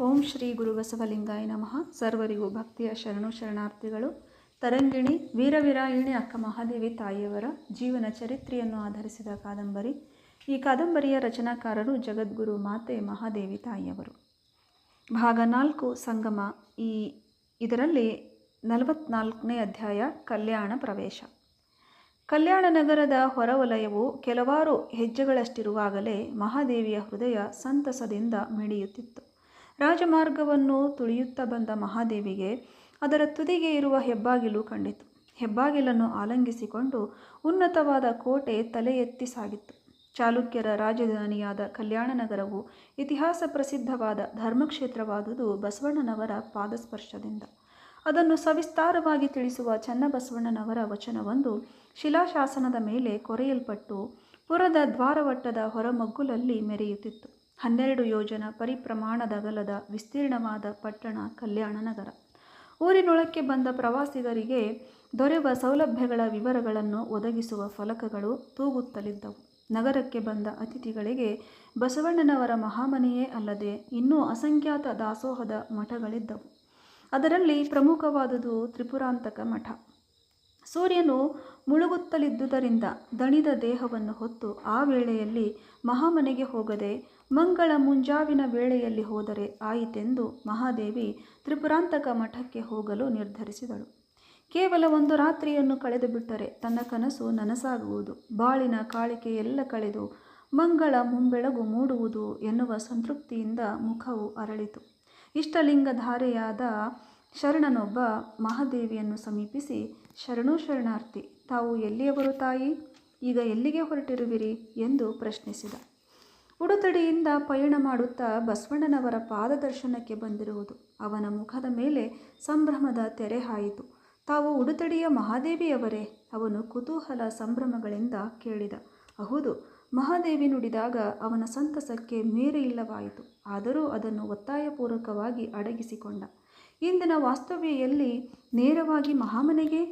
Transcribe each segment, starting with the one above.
ಓಂ ಶ್ರೀ ಗುರು ಬಸವಲಿಂಗಾಯ ನಮಃ. ಸರ್ವರಿಗೂ ಭಕ್ತಿಯ ಶರಣು ಶರಣಾರ್ಥಿಗಳು. ತರಂಗಿಣಿ, ವೀರವಿರಾಯಿಣಿ ಅಕ್ಕ ಮಹಾದೇವಿ ತಾಯಿಯವರ ಜೀವನ ಚರಿತ್ರೆಯನ್ನು ಆಧರಿಸಿದ ಕಾದಂಬರಿ. ಈ ಕಾದಂಬರಿಯ ರಚನಾಕಾರರು ಜಗದ್ಗುರು ಮಾತೆ ಮಹಾದೇವಿ ತಾಯಿಯವರು. ಭಾಗ ನಾಲ್ಕು, ಸಂಗಮ. ಈ ಇದರಲ್ಲಿ ನಲವತ್ನಾಲ್ಕನೇ ಅಧ್ಯಾಯ, ಕಲ್ಯಾಣ ಪ್ರವೇಶ. ಕಲ್ಯಾಣ ನಗರದ ಹೊರವಲಯವು ಕೆಲವಾರು ಹೆಜ್ಜೆಗಳಷ್ಟಿರುವಾಗಲೇ ಮಹಾದೇವಿಯ ಹೃದಯ ಸಂತಸದಿಂದ ಮಿಡಿಯುತ್ತಿತ್ತು. ರಾಜಮಾರ್ಗವನ್ನು ತುಳಿಯುತ್ತಾ ಬಂದ ಮಹಾದೇವಿಗೆ ಅದರ ತುದಿಗೆ ಇರುವ ಹೆಬ್ಬಾಗಿಲು ಕಂಡಿತು. ಹೆಬ್ಬಾಗಿಲನ್ನು ಆಲಂಗಿಸಿಕೊಂಡು ಉನ್ನತವಾದ ಕೋಟೆ ತಲೆ ಎತ್ತಿ ಸಾಗಿತ್ತು. ಚಾಲುಕ್ಯರ ರಾಜಧಾನಿಯಾದ ಕಲ್ಯಾಣ ನಗರವು ಇತಿಹಾಸ ಪ್ರಸಿದ್ಧವಾದ ಧರ್ಮಕ್ಷೇತ್ರವಾದುದು ಬಸವಣ್ಣನವರ ಪಾದಸ್ಪರ್ಶದಿಂದ. ಅದನ್ನು ಸವಿಸ್ತಾರವಾಗಿ ತಿಳಿಸುವ ಚನ್ನಬಸವಣ್ಣನವರ ವಚನವೊಂದು ಶಿಲಾಶಾಸನದ ಮೇಲೆ ಕೊರೆಯಲ್ಪಟ್ಟು ಪುರದ ದ್ವಾರವಟ್ಟದ ಹೊರಮಗ್ಗುಲಲ್ಲಿ ಮೆರೆಯುತ್ತಿತ್ತು. ಹನ್ನೆರಡು ಯೋಜನ ಪರಿಪ್ರಮಾಣದ ಅಗಲದ ವಿಸ್ತೀರ್ಣವಾದ ಪಟ್ಟಣ ಕಲ್ಯಾಣ ನಗರ. ಊರಿನೊಳಕ್ಕೆ ಬಂದ ಪ್ರವಾಸಿಗರಿಗೆ ದೊರೆಯುವ ಸೌಲಭ್ಯಗಳ ವಿವರಗಳನ್ನು ಒದಗಿಸುವ ಫಲಕಗಳು ತೂಗುತ್ತಲಿದ್ದವು. ನಗರಕ್ಕೆ ಬಂದ ಅತಿಥಿಗಳಿಗೆ ಬಸವಣ್ಣನವರ ಮಹಾಮನೆಯೇ ಅಲ್ಲದೆ ಇನ್ನೂ ಅಸಂಖ್ಯಾತ ದಾಸೋಹದ ಮಠಗಳಿದ್ದವು. ಅದರಲ್ಲಿ ಪ್ರಮುಖವಾದುದು ತ್ರಿಪುರಾಂತಕ ಮಠ. ಸೂರ್ಯನು ಮುಳುಗುತ್ತಲಿದ್ದುದರಿಂದ ದಣಿದ ದೇಹವನ್ನು ಹೊತ್ತು ಆ ವೇಳೆಯಲ್ಲಿ ಮಹಾಮನೆಗೆ ಹೋಗದೆ ಮಂಗಳ ಮುಂಜಾವಿನ ವೇಳೆಯಲ್ಲಿ ಹೋದರೆ ಆಯಿತೆಂದು ಮಹಾದೇವಿ ತ್ರಿಪುರಾಂತಕ ಮಠಕ್ಕೆ ಹೋಗಲು ನಿರ್ಧರಿಸಿದಳು. ಕೇವಲ ಒಂದು ರಾತ್ರಿಯನ್ನು ಕಳೆದು ಬಿಟ್ಟರೆ ತನ್ನ ಕನಸು ನನಸಾಗುವುದು. ಬಾಳಿನ ಕಾಳಿಕೆ ಎಲ್ಲ ಕಳೆದು ಮಂಗಳ ಮುಂಬೆಳಗು ಮೂಡುವುದು ಎನ್ನುವ ಸಂತೃಪ್ತಿಯಿಂದ ಮುಖವು ಅರಳಿತು. ಇಷ್ಟಲಿಂಗಧಾರೆಯಾದ ಶರಣನೊಬ್ಬ ಮಹಾದೇವಿಯನ್ನು ಸಮೀಪಿಸಿ, ಶರಣು ಶರಣಾರ್ಥಿ, ತಾವು ಎಲ್ಲಿಯವರು ತಾಯಿ? ಈಗ ಎಲ್ಲಿಗೆ ಹೊರಟಿರುವಿರಿ? ಎಂದು ಪ್ರಶ್ನಿಸಿದ. ಉಡುತಡಿಯಿಂದ ಪಯಣ ಮಾಡುತ್ತಾ ಬಸವಣ್ಣನವರ ಪಾದದರ್ಶನಕ್ಕೆ ಬಂದಿರುವುದು. ಅವನ ಮುಖದ ಮೇಲೆ ಸಂಭ್ರಮದ ತೆರೆ ಹಾಯಿತು. ತಾವು ಉಡುತಡಿಯ ಮಹಾದೇವಿಯವರೇ? ಅವನು ಕುತೂಹಲ ಸಂಭ್ರಮಗಳಿಂದ ಕೇಳಿದ. ಹೌದು, ಮಹಾದೇವಿ ನುಡಿದಾಗ ಅವನ ಸಂತಸಕ್ಕೆ ಮೇರೆ ಇಲ್ಲವಾಯಿತು. ಆದರೂ ಅದನ್ನು ಒತ್ತಾಯಪೂರ್ವಕವಾಗಿ ಅಡಗಿಸಿಕೊಂಡ. ಇಂದಿನ ವಾಸ್ತವ್ಯೆಯಲ್ಲಿ ನೇರವಾಗಿ ಮಹಾಮನೆಗೆ?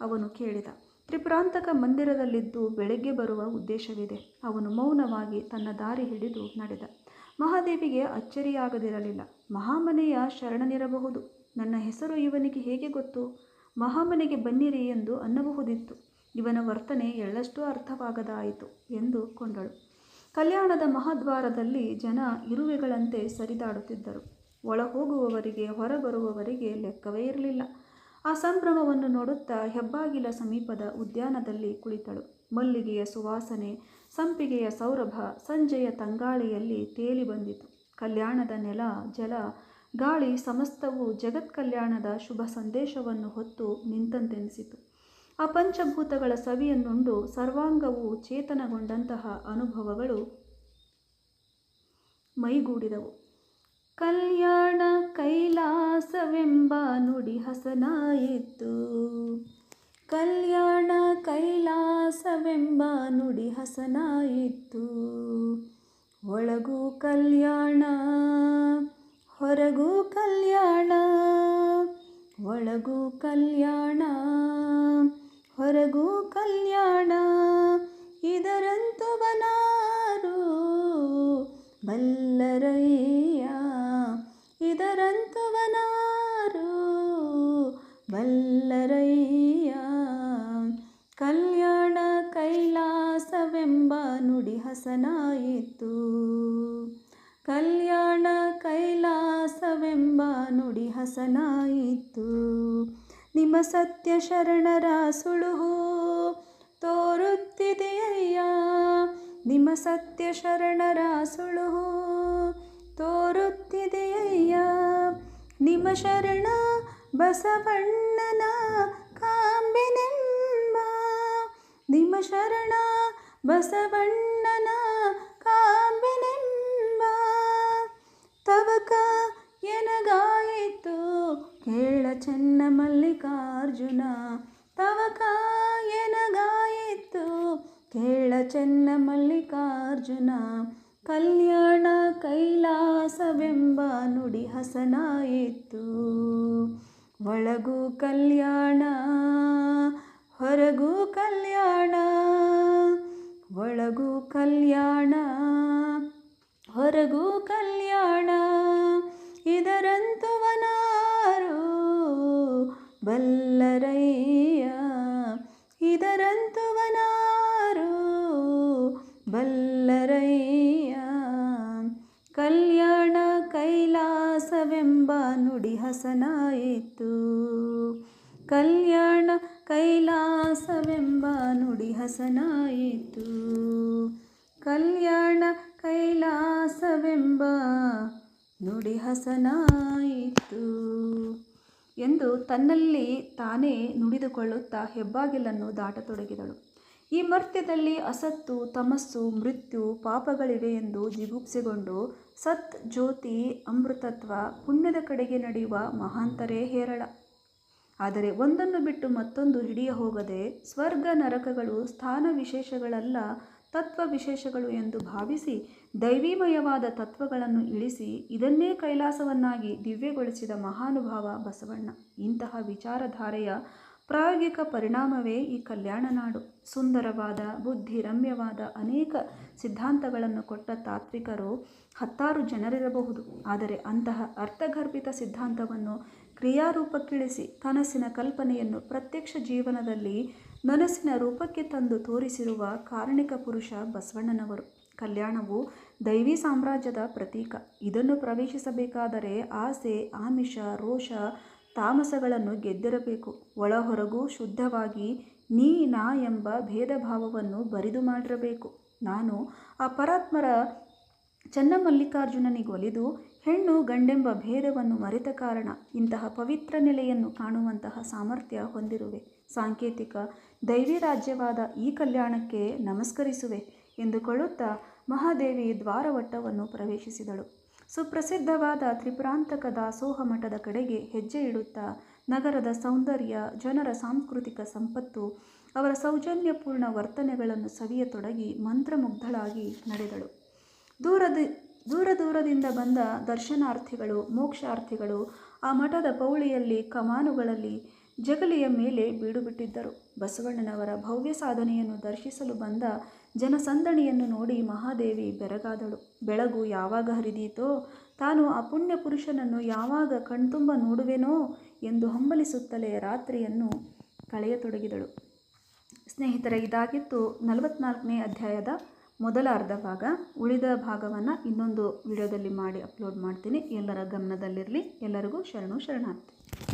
ಅವನು ಕೇಳಿದ. ತ್ರಿಪುರಾಂತಕ ಮಂದಿರದಲ್ಲಿದ್ದು ಬೆಳಗ್ಗೆ ಬರುವ ಉದ್ದೇಶವಿದೆ. ಅವನು ಮೌನವಾಗಿ ತನ್ನ ದಾರಿ ಹಿಡಿದು ನಡೆದ. ಮಹಾದೇವಿಗೆ ಅಚ್ಚರಿಯಾಗದಿರಲಿಲ್ಲ. ಮಹಾಮನೆಯ ಶರಣನಿರಬಹುದು. ನನ್ನ ಹೆಸರು ಇವನಿಗೆ ಹೇಗೆ ಗೊತ್ತು? ಮಹಾಮನೆಗೆ ಬನ್ನಿರಿ ಎಂದು ಅನ್ನಬಹುದಿತ್ತು. ಇವನ ವರ್ತನೆ ಎಳ್ಳಷ್ಟು ಅರ್ಥವಾಗದಾಯಿತು ಎಂದು ಕೊಂಡಳು. ಕಲ್ಯಾಣದ ಮಹಾದ್ವಾರದಲ್ಲಿ ಜನ ಇರುವೆಗಳಂತೆ ಸರಿದಾಡುತ್ತಿದ್ದರು. ಒಳ ಹೋಗುವವರಿಗೆ ಹೊರಬರುವವರಿಗೆ ಲೆಕ್ಕವೇ ಇರಲಿಲ್ಲ. ಆ ಸಂಭ್ರಮವನ್ನು ನೋಡುತ್ತಾ ಹೆಬ್ಬಾಗಿಲ ಸಮೀಪದ ಉದ್ಯಾನದಲ್ಲಿ ಕುಳಿತಳು. ಮಲ್ಲಿಗೆಯ ಸುವಾಸನೆ, ಸಂಪಿಗೆಯ ಸೌರಭ, ಸಂಜೆಯ ತಂಗಾಳಿಯಲ್ಲಿ ತೇಲಿ ಬಂದಿತು. ಕಲ್ಯಾಣದ ನೆಲ, ಜಲ, ಗಾಳಿ ಸಮಸ್ತವು ಜಗತ್ ಕಲ್ಯಾಣದ ಶುಭ ಸಂದೇಶವನ್ನು ಹೊತ್ತು ನಿಂತಂತೆನಿಸಿತು. ಆ ಪಂಚಭೂತಗಳ ಸವಿಯನ್ನುಂಡು ಸರ್ವಾಂಗವು ಚೇತನಗೊಂಡಂತಹ ಅನುಭವಗಳು ಮೈಗೂಡಿದವು. ಕಲ್ಯಾಣ ಕೈಲಾಸವೆಂಬ ನುಡಿ ಹಸನಾಯಿತು. ಕಲ್ಯಾಣ ಕೈಲಾಸವೆಂಬ ನುಡಿ ಹಸನಾಯಿತು. ಒಳಗೂ ಕಲ್ಯಾಣ, ಹೊರಗೂ ಕಲ್ಯಾಣ, ಒಳಗೂ ಕಲ್ಯಾಣ, ಹೊರಗೂ ಕಲ್ಯಾಣ. ಇದರಂತು ಬನಾರು ನುಡಿ ಹಸನಾಯಿತು. ಕಲ್ಯಾಣ ಕೈಲಾಸವೆಂಬ ನುಡಿ ಹಸನಾಯಿತು. ನಿಮ್ಮ ಸತ್ಯ ಶರಣರ ಸುಳುಹು ತೋರುತ್ತಿದೆಯಯ್ಯ. ನಿಮ್ಮ ಸತ್ಯ ಶರಣರ ಸುಳುಹು ತೋರುತ್ತಿದೆಯಯ್ಯ. ನಿಮ್ಮ ಶರಣ ಬಸವಣ್ಣನ ಕಾಂಬೆನೆಂಬ. ನಿಮ್ಮ ಶರಣ ಬಸವಣ್ಣನ ಕಾಂಬೆನೆಂಬ ತವಕ ಎನಗಾಯಿತು ಕೇಳ ಚೆನ್ನ ಮಲ್ಲಿಕಾರ್ಜುನ ತವಕ ಎನಗಾಯಿತು ಕೇಳ ಚೆನ್ನ ಮಲ್ಲಿಕಾರ್ಜುನ ಕಲ್ಯಾಣ ಕೈಲಾಸವೆಂಬ ನುಡಿ ಹಸನಾಯಿತು. ಒಳಗೂ ಕಲ್ಯಾಣ, ಹೊರಗೂ ಕಲ್ಯಾಣ ಹೊರಗೂ ಕಲ್ಯಾಣ ಹೊರಗೂ ಕಲ್ಯಾಣ ಇದರಂತುವನಾರು ಬಲ್ಲರಯ್ಯ ಇದರಂತುವನಾರು ಬಲ್ಲರಯ್ಯ. ಕಲ್ಯಾಣ ಕೈಲಾಸವೆಂಬ ನುಡಿ ಹಸನಾಯಿತು. ಕಲ್ಯಾಣ ಕೈಲಾಸವೆಂಬ ನುಡಿ ಹಸನಾಯಿತು. ಕಲ್ಯಾಣ ಕೈಲಾಸವೆಂಬ ನುಡಿ ಹಸನಾಯಿತು. ಎಂದು ತನ್ನಲ್ಲಿ ತಾನೇ ನುಡಿದುಕೊಳ್ಳುತ್ತಾ ಹೆಬ್ಬಾಗಿಲನ್ನು ದಾಟತೊಡಗಿದಳು. ಈ ಮರ್ತ್ಯದಲ್ಲಿ ಅಸತ್ತು, ತಮಸ್ಸು, ಮೃತ್ಯು, ಪಾಪಗಳಿವೆ ಎಂದು ಜಿಗುಪ್ಸೆಗೊಂಡು ಸತ್ ಜ್ಯೋತಿ ಅಮೃತತ್ವ ಪುಣ್ಯದ ಕಡೆಗೆ ನಡೆಯುವ ಮಹಾಂತರೇ ಹೇರಳ. ಆದರೆ ಒಂದನ್ನು ಬಿಟ್ಟು ಮತ್ತೊಂದು ಹಿಡಿಯ ಹೋಗದೆ ಸ್ವರ್ಗ ನರಕಗಳು, ಸ್ಥಾನ ವಿಶೇಷಗಳಲ್ಲ, ತತ್ವ ವಿಶೇಷಗಳು ಎಂದು ಭಾವಿಸಿ ದೈವೀಮಯವಾದ ತತ್ವಗಳನ್ನು ಇಳಿಸಿ ಇದನ್ನೇ ಕೈಲಾಸವನ್ನಾಗಿ ದಿವ್ಯಗೊಳಿಸಿದ ಮಹಾನುಭಾವ ಬಸವಣ್ಣ. ಇಂತಹ ವಿಚಾರಧಾರೆಯ ಪ್ರಾಯೋಗಿಕ ಪರಿಣಾಮವೇ ಈ ಕಲ್ಯಾಣ ನಾಡು. ಸುಂದರವಾದ ಬುದ್ಧಿ ರಮ್ಯವಾದ ಅನೇಕ ಸಿದ್ಧಾಂತಗಳನ್ನು ಕೊಟ್ಟ ತಾತ್ವಿಕರು ಹತ್ತಾರು ಜನರಿರಬಹುದು. ಆದರೆ ಅಂತಹ ಅರ್ಥಗರ್ಭಿತ ಸಿದ್ಧಾಂತವನ್ನು ಕ್ರಿಯಾರೂಪಕ್ಕಿಳಿಸಿ ಕನಸಿನ ಕಲ್ಪನೆಯನ್ನು ಪ್ರತ್ಯಕ್ಷ ಜೀವನದಲ್ಲಿ ನನಸಿನ ರೂಪಕ್ಕೆ ತಂದು ತೋರಿಸಿರುವ ಕಾರಣಿಕ ಪುರುಷ ಬಸವಣ್ಣನವರು. ಕಲ್ಯಾಣವು ದೈವಿ ಸಾಮ್ರಾಜ್ಯದ ಪ್ರತೀಕ. ಇದನ್ನು ಪ್ರವೇಶಿಸಬೇಕಾದರೆ ಆಸೆ, ಆಮಿಷ, ರೋಷ, ತಾಮಸಗಳನ್ನು ಗೆದ್ದಿರಬೇಕು. ಒಳಹೊರಗೂ ಶುದ್ಧವಾಗಿ ನೀ, ನಾ ಎಂಬ ಭೇದ ಭಾವವನ್ನು ಬರಿದು ಮಾಡಿರಬೇಕು. ನಾನು ಆ ಪರಾತ್ಮರ ಚನ್ನಮಲ್ಲಿಕಾರ್ಜುನನಿಗೊಲಿದು ಹೆಣ್ಣು ಗಂಡೆಂಬ ಭೇದವನ್ನು ಮರೆತ ಕಾರಣ ಇಂತಹ ಪವಿತ್ರ ನೆಲೆಯನ್ನು ಕಾಣುವಂತಹ ಸಾಮರ್ಥ್ಯ ಹೊಂದಿರುವೆ. ಸಾಂಕೇತಿಕ ದೈವಿ ರಾಜ್ಯವಾದ ಈ ಕಲ್ಯಾಣಕ್ಕೆ ನಮಸ್ಕರಿಸುವೆ ಎಂದುಕೊಳ್ಳುತ್ತಾ ಮಹಾದೇವಿ ದ್ವಾರವಟ್ಟವನ್ನು ಪ್ರವೇಶಿಸಿದಳು. ಸುಪ್ರಸಿದ್ಧವಾದ ತ್ರಿಪುರಾಂತಕ ದಾಸೋಹ ಮಠದ ಕಡೆಗೆ ಹೆಜ್ಜೆ ಇಡುತ್ತಾ ನಗರದ ಸೌಂದರ್ಯ, ಜನರ ಸಾಂಸ್ಕೃತಿಕ ಸಂಪತ್ತು, ಅವರ ಸೌಜನ್ಯಪೂರ್ಣ ವರ್ತನೆಗಳನ್ನು ಸವಿಯತೊಡಗಿ ಮಂತ್ರಮುಗ್ಧಳಾಗಿ ನಡೆದಳು. ದೂರದ ದೂರ ದೂರದಿಂದ ಬಂದ ದರ್ಶನಾರ್ಥಿಗಳು, ಮೋಕ್ಷಾರ್ಥಿಗಳು ಆ ಮಠದ ಪೌಳಿಯಲ್ಲಿ ಕಮಾನುಗಳಲ್ಲಿ ಜಗಲಿಯ ಮೇಲೆ ಬೀಡುಬಿಟ್ಟಿದ್ದರು. ಬಸವಣ್ಣನವರ ಭವ್ಯ ಸಾಧನೆಯನ್ನು ದರ್ಶಿಸಲು ಬಂದ ಜನಸಂದಣಿಯನ್ನು ನೋಡಿ ಮಹಾದೇವಿ ಬೆರಗಾದಳು. ಬೆಳಗು ಯಾವಾಗ ಹರಿದೀತೋ, ತಾನು ಆ ಪುಣ್ಯ ಪುರುಷನನ್ನು ಯಾವಾಗ ಕಣ್ತುಂಬ ನೋಡುವೆನೋ ಎಂದು ಹಂಬಲಿಸುತ್ತಲೇ ರಾತ್ರಿಯನ್ನು ಕಳೆಯತೊಡಗಿದಳು. ಸ್ನೇಹಿತರೆ, ಇದಾಗಿತ್ತು ನಲವತ್ನಾಲ್ಕನೇ ಅಧ್ಯಾಯದ ಮೊದಲ ಅರ್ಧ ಭಾಗ, ಉಳಿದ ಭಾಗವನ್ನು ಇನ್ನೊಂದು ವಿಡಿಯೋದಲ್ಲಿ ಮಾಡಿ ಅಪ್ಲೋಡ್ ಮಾಡ್ತೀನಿ. ಎಲ್ಲರ ಗಮನದಲ್ಲಿರಲಿ. ಎಲ್ಲರಿಗೂ ಶರಣು ಶರಣಾರ್ಥಿ.